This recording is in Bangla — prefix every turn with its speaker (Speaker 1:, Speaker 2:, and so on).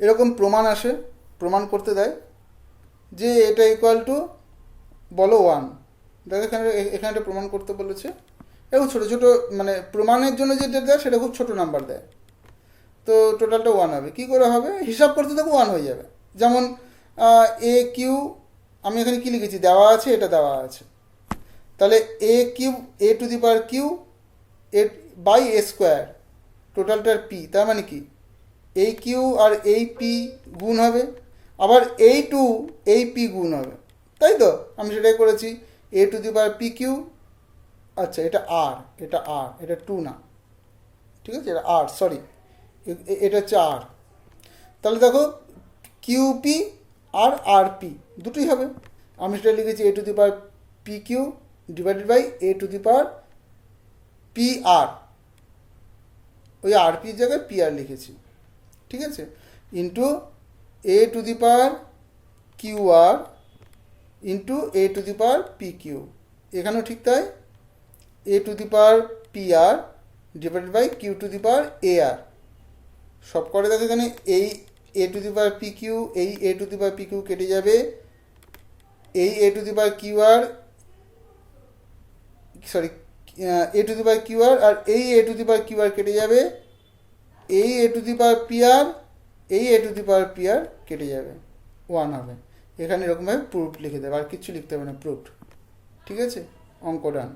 Speaker 1: এরকম প্রমাণ আসে, প্রমাণ করতে দেয় যে এটা ইকুয়াল টু বলো ওয়ান দেখো এখানে এখানে একটা প্রমাণ করতে বলেছে। এবং ছোটো ছোটো মানে প্রমাণের জন্য যেটা দেয়, সেটা খুব ছোটো নাম্বার দেয়। তো টোটালটা ওয়ান হবে। কী করে হবে? হিসাব করতে থাকো ওয়ান হয়ে যাবে। যেমন এ কিউ আমি এখানে কী লিখেছি? দেওয়া আছে, এটা দেওয়া আছে। তাহলে A Q A to the power Q A by A square টোটালটার P তার মানে কি? এই কিউ আর এই পি গুণ হবে, আবার এই টু, এই পি গুণ হবে। তাই তো? আমি সেটাই করেছি। A to the power P Q আচ্ছা এটা আর এটা আর, এটা টু না। ঠিক আছে? এটা আর, সরি। এটা হচ্ছে আর। তাহলে দেখো কিউপি আর আর পি, দুটোই হবে। আমি সেটা লিখেছি A to the power P Q divided by A to the power P R. ওই আর পির জায়গায় পি আর লিখেছি। ঠিক আছে? Into A to the power Q R into A to the power P Q এখানেও ঠিক তাই? A to the power P R divided by Q to the power A আর সব করে দেখো এখানে, এই A to the power P Q এই A to the power P Q কেটে যাবে। এই A to the power Q R sorry A to the power Q R R এই A to the power Q আর কেটে যাবে। এই A to the power P আর এই A to the power P আর কেটে যাবে। ওয়ান হবে। এখানে এরকমভাবে প্রুফ লিখে দেবে। আর কিছু লিখতে হবে না। প্রুফ ঠিক আছে? অঙ্ক ডান